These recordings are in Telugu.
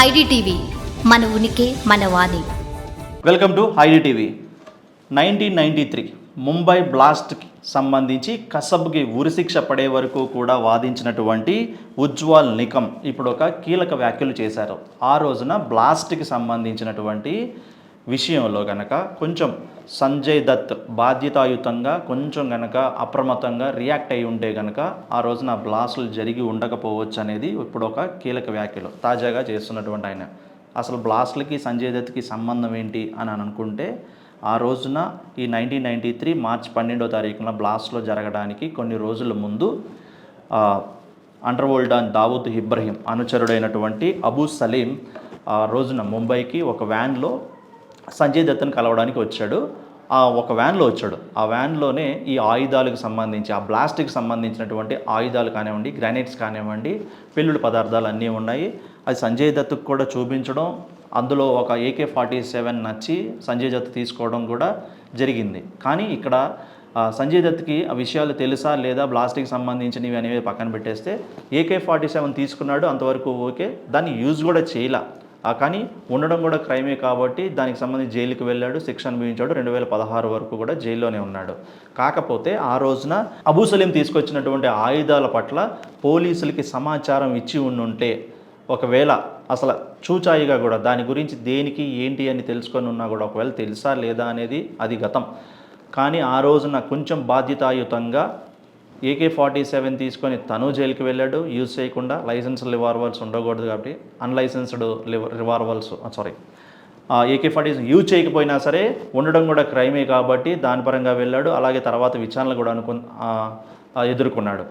ఐడిటీవీ మన ఉనికి మన వాణి. Welcome to IDTV. Nineteen ninety three Mumbai బ్లాస్ట్కి సంబంధించి కసబ్కి ఉరిశిక్ష పడే వరకు కూడా వాదించినటువంటి ఉజ్వాల్ నికమ్ ఇప్పుడు ఒక కీలక వ్యాఖ్యలు చేశారు. ఆ రోజున బ్లాస్ట్కి సంబంధించినటువంటి విషయంలో గనక కొంచెం సంజయ్ దత్ బాధ్యతాయుతంగా కొంచెం గనక అప్రమత్తంగా రియాక్ట్ అయి ఉంటే గనక ఆ రోజున బ్లాస్టులు జరిగి ఉండకపోవచ్చు అనేది ఇప్పుడు ఒక కీలక వ్యాఖ్యలు తాజాగా చేస్తున్నటువంటి ఆయన. అసలు బ్లాస్ట్లకి సంజయ్ దత్కి సంబంధం ఏంటి అని అనుకుంటే ఆ రోజున ఈ నైన్టీన్ నైంటీ త్రీ మార్చ్ పన్నెండో తారీఖున బ్లాస్ట్లో జరగడానికి కొన్ని రోజుల ముందు ఆ, అండర్ దావూద్ ఇబ్రహీం అనుచరుడైనటువంటి అబూ సలీం ఆ రోజున ముంబైకి ఒక వ్యాన్లో సంజయ్ దత్తను కలవడానికి వచ్చాడు. ఆ ఒక వ్యాన్లో వచ్చాడు. ఆ వ్యాన్లోనే ఈ ఆయుధాలకు సంబంధించి ఆ బ్లాస్ట్కి సంబంధించినటువంటి ఆయుధాలు కానివ్వండి గ్రానైట్స్ కానివ్వండి పెళ్ళుడు పదార్థాలు అన్నీ ఉన్నాయి. అది సంజయ్ దత్తుకు కూడా చూపించడం అందులో ఒక ఏకే ఫార్టీ సెవెన్ నచ్చి సంజయ్ దత్ తీసుకోవడం కూడా జరిగింది. కానీ ఇక్కడ సంజయ్ దత్కి ఆ విషయాలు తెలుసా లేదా బ్లాస్ట్కి సంబంధించినవి అనేవి పక్కన పెట్టేస్తే ఏకే ఫార్టీ సెవెన్ తీసుకున్నాడు అంతవరకు ఓకే. దాన్ని యూజ్ కూడా చేయలే. కానీ ఉండడం కూడా క్రైమే కాబట్టి దానికి సంబంధించి జైలుకి వెళ్ళాడు శిక్ష అనుభవించాడు. రెండు వేల పదహారు వరకు కూడా జైల్లోనే ఉన్నాడు. కాకపోతే ఆ రోజున అబూ సలీం తీసుకొచ్చినటువంటి ఆయుధాల పట్ల పోలీసులకి సమాచారం ఇచ్చి ఉండుంటే ఒకవేళ అసలు చూచాయిగా కూడా దాని గురించి దేనికి ఏంటి అని తెలుసుకొని ఉన్నా కూడా ఒకవేళ తెలుసా లేదా అనేది అది గతం. కానీ ఆ రోజున కొంచెం బాధ్యతాయుతంగా ఏకే ఫార్టీ సెవెన్ తీసుకొని తను జైలుకి వెళ్ళాడు. యూజ్ చేయకుండా లైసెన్స్ రివాల్వర్స్ ఉండకూడదు కాబట్టి unlicensed revolvers sorry AK forty use చేయకపోయినా సరే ఉండడం కూడా క్రైమే కాబట్టి దాని పరంగా వెళ్ళాడు. అలాగే తర్వాత విచారణలు కూడా అనుకు ఎదుర్కొన్నాడు.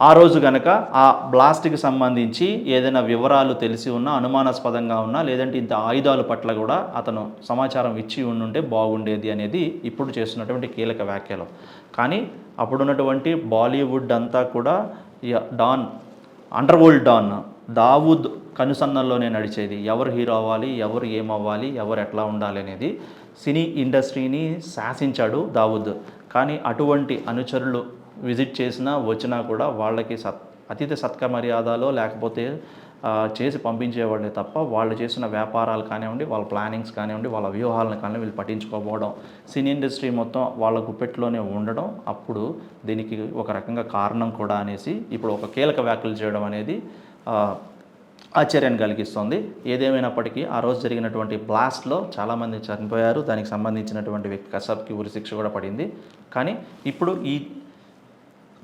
ఆ రోజు గనక ఆ బ్లాస్ట్కి సంబంధించి ఏదైనా వివరాలు తెలిసి ఉన్నా అనుమానాస్పదంగా ఉన్నా లేదంటే ఇంత ఆయుధాల పట్ల కూడా అతను సమాచారం ఇచ్చి ఉండుంటే బాగుండేది అనేది ఇప్పుడు చేస్తున్నటువంటి కీలక వ్యాఖ్యలు. కానీ అప్పుడున్నటువంటి బాలీవుడ్ అంతా కూడా డాన్ అండర్వరల్డ్ డాన్ దావూద్ కనుసన్నల్లోనే నడిచేది. ఎవరు హీరో అవ్వాలి ఎవరు ఏమవ్వాలి ఎవరు ఎట్లా ఉండాలి అనేది సినీ ఇండస్ట్రీని శాసించాడు దావూద్. కానీ అటువంటి అనుచరులు విజిట్ చేసినా వచ్చినా కూడా వాళ్ళకి సత్ అతిథి సత్క మర్యాదలో లేకపోతే చేసి పంపించేవాడిని తప్ప వాళ్ళు చేసిన వ్యాపారాలు కానివ్వండి వాళ్ళ ప్లానింగ్స్ కానివ్వండి వాళ్ళ వ్యూహాలను కానీ వీళ్ళు పట్టించుకోకపోవడం. సినీ ఇండస్ట్రీ మొత్తం వాళ్ళ గుప్పెట్లోనే ఉండడం. అప్పుడు దీనికి ఒక రకంగా కారణం కూడా అనేసి ఇప్పుడు ఒక కీలక వ్యాఖ్యలు చేయడం అనేది ఆశ్చర్యాన్ని కలిగిస్తుంది. ఏదేమైనప్పటికీ ఆ రోజు జరిగినటువంటి బ్లాస్ట్లో చాలామంది చనిపోయారు. దానికి సంబంధించినటువంటి వ్యక్తి కసబ్కి ఉరిశిక్ష కూడా పడింది. కానీ ఇప్పుడు ఈ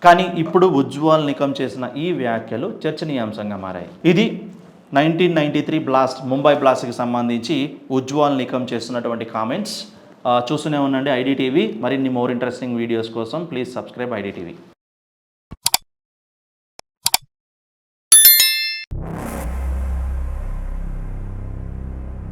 కానీ ఇప్పుడు ఉజ్వల్ నికం చేసిన ఈ వ్యాఖ్యలు చర్చనీయాంశంగా మారాయి. ఇది nineteen ninety three blast Mumbai బ్లాస్ట్కి సంబంధించి ఉజ్వల్ నికం చేస్తున్నటువంటి కామెంట్స్ చూస్తూనే ఉండండి ఐడిటీవీ మరిన్ని మోర్ ఇంట్రెస్టింగ్ వీడియోస్ కోసం ప్లీజ్ సబ్స్క్రైబ్ ఐడిటీవీ